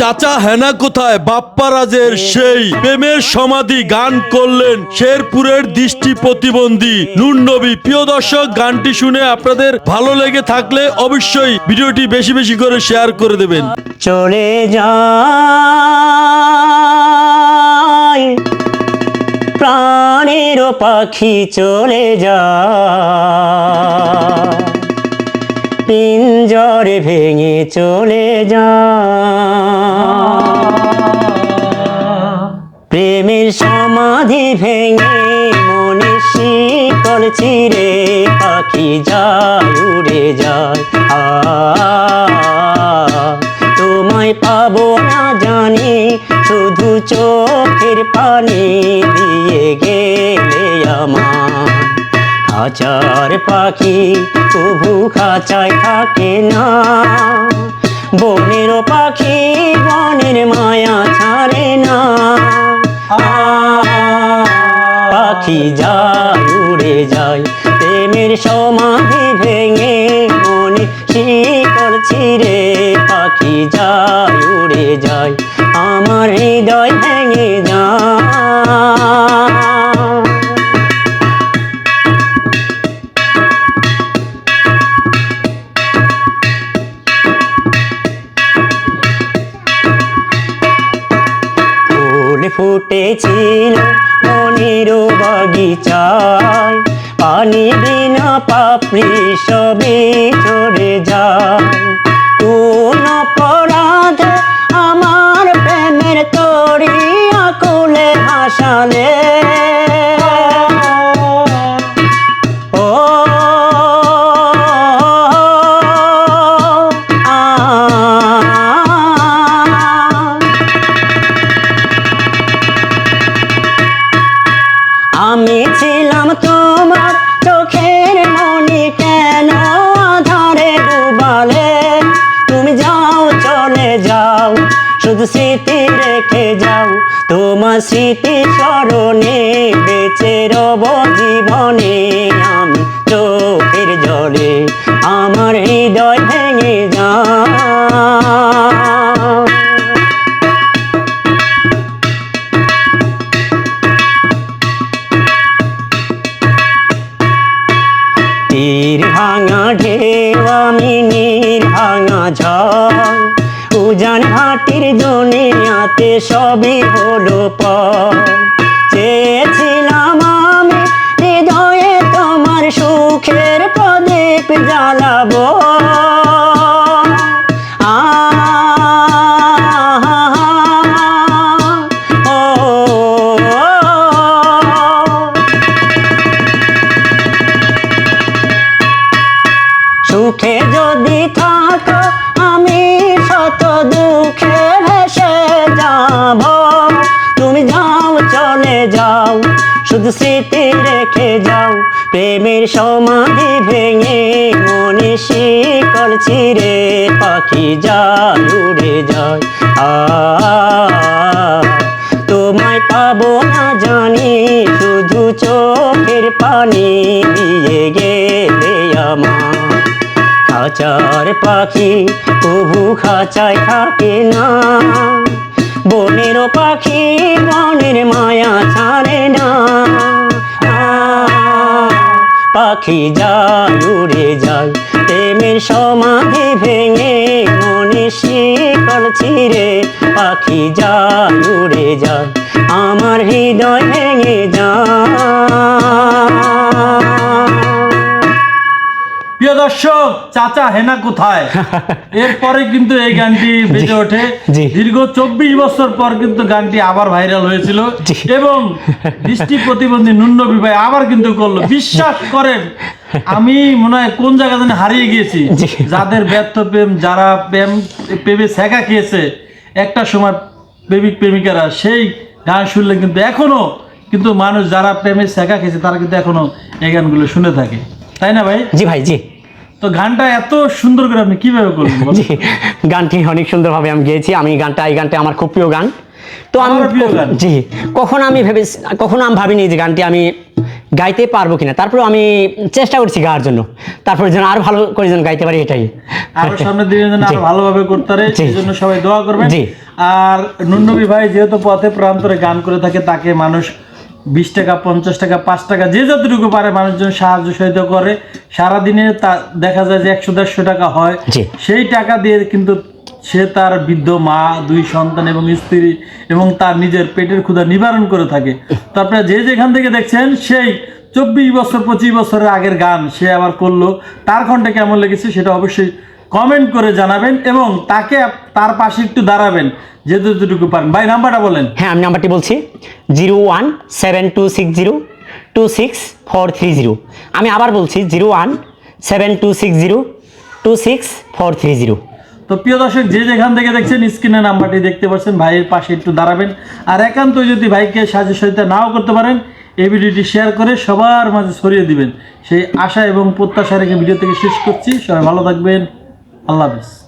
চাচা হেনা কোথায়? বাপ্পারাজের সেই প্রেমের সমাধি গান করলেন শেরপুরের দৃষ্টি প্রতিবন্ধী নুন নবী। প্রিয় দর্শক, গানটি শুনে আপনাদের ভালো লেগে থাকলে অবশ্যই ভিডিওটি বেশি বেশি করে শেয়ার করে দেবেন। চলে যায় প্রাণের পাখি চলে যায়। পিঞ্জরে ভেঙে চলে যা। প্রেমের সমাধি ভেঙে মনে শিকল চিরে পাখি যায় উড়ে যায়। তোমায় পাবো না জানি, শুধু চোখের পানি দিয়ে গেলে আমার। খাঁচার পাখি তবু খাঁচায় থাকে না। বনের পাখি বনের মায়া ছাড়ে না। পাখি যায় উড়ে যায়, প্রেমের সমাধি ভেঙে মনে শিকড় ছিঁড়ে। পাখি যায় উড়ে যায়, আমার হৃদয় ভেঙে যায়। ফুটেছিল মনের বাগিচায়। পানি বিনা পাপড়ি সবে চড়ে আমি ছিলাম তোমার চোখের মনি কেন? আধারে ডুবালে। তুমি যাও, চলে যাও। শুধু স্মৃতি রেখে যাও। তোমার স্মৃতি স্মরণে বেঁচে রব জীবনে। আমি চোখের জলে আমার তীর ভাঙা ঢেউ আমি নীর ভাঙা ঝড়। উজান হাটির আতে সবই হলো পর সুখে যদি থাকো, আমি শত দুঃখে ভেসে যাব। তুমি যাও, চলে যাও, শুধু স্মৃতি রেখে যাও। প্রেমের সমাধি ভেঙে মনে শিকল চিরে পাখি যায় উড়ে যায়। আ, তোমায় পাবো না জানি, শুধু চোখের পানি দিয়ে গেলে আমার। খাঁচার পাখি কবু খাঁচায় থাকে না। বনের পাখি বনের মায়া ছাড়ে না। পাখি যায়, উড়ে যায় দর্শক চাচা হেনা কোথায়? এরপরে কিন্তু এই গানটি বেজে ওঠে। দীর্ঘ চব্বিশ বছর পর কিন্তু গানটি আবার ভাইরাল হয়েছিল। এবং দৃষ্টি প্রতিবন্ধী নুন্নবী ভাই আবার কিন্তু করল। বিশ্বাস করেন আমি মনে হয় কোন জায়গা জানি হারিয়ে গিয়েছি। যাদের ব্যর্থ প্রেম যারা প্রেম প্রেমে শেখা খেয়েছে একটা সময় প্রেমিক প্রেমিকারা সেই গান শুনলে কিন্তু এখনও কিন্তু মানুষ যারা প্রেমে শেখা খেয়েছে তারা কিন্তু এখনও এই গানগুলো শুনে থাকে। তাই না ভাই? জি ভাই জি। তো গানটা এত সুন্দর করে আপনি কীভাবে করলেন জি গানটি অনেক সুন্দরভাবে আমি গেয়েছি। আমি গানটা এই গানটা আমার খুব প্রিয় গান। তো আমি। জি কখন আমি ভেবে কখনো আমি ভাবিনি যে গানটি আমি গাইতে পারব কিনা। তারপরে আমি চেষ্টা করছি গাওয়ার জন্য। তারপরে যেন আর ভালো করে যেন গাইতে পারি এটাই। আরও সামনের দিনে যেন আরও ভালোভাবে করতে পারে। এই জন্য সবাই দোয়া করবেন। জি। আর নুন্নবী ভাই যেহেতু পথে প্রান্তরে গান করে থাকে তাকে মানুষ বিশ টাকা পঞ্চাশ টাকা পাঁচ টাকা যে যতটুকু পারে মানুষজন সাহায্য সহায়তা করে। সারাদিনে তা দেখা যায় যে একশো দেড়শো টাকা হয়। সেই টাকা দিয়ে কিন্তু সে তার বৃদ্ধ মা দুই সন্তান এবং স্ত্রী এবং তার নিজের পেটের ক্ষুধা নিবারণ করে থাকে। তো আপনারা যে যেখান থেকে দেখছেন সেই চব্বিশ বছর পঁচিশ বছরের আগের গান সে আবার করল। তার কণ্ঠে কেমন লেগেছে সেটা অবশ্যই কমেন্ট করে জানাবেন এবং তাকে তার পাশে একটু দাঁড়াবেন যে যতটুকু পারেন। ভাই নাম্বারটা বলেন। হ্যাঁ আমি নাম্বারটি বলছি zero one seven two six zero two six four three zero. আমি আবার বলছি zero one seven two six zero two six four three zero. তো প্রিয় দর্শক যে যেখান থেকে দেখছেন স্ক্রিনে নাম্বারটি দেখতে পাচ্ছেন ভাইয়ের পাশে একটু দাঁড়াবেন। আর একান্ত যদি ভাইকে সাহায্য সহায়তা নাও করতে পারেন এই ভিডিওটি শেয়ার করে সবার মাঝে ছড়িয়ে দিবেন। সেই আশা এবং প্রত্যাশা রেখে ভিডিও থেকে শেষ করছি। সবাই ভালো থাকবেন। আল্লাহ হাফিজ।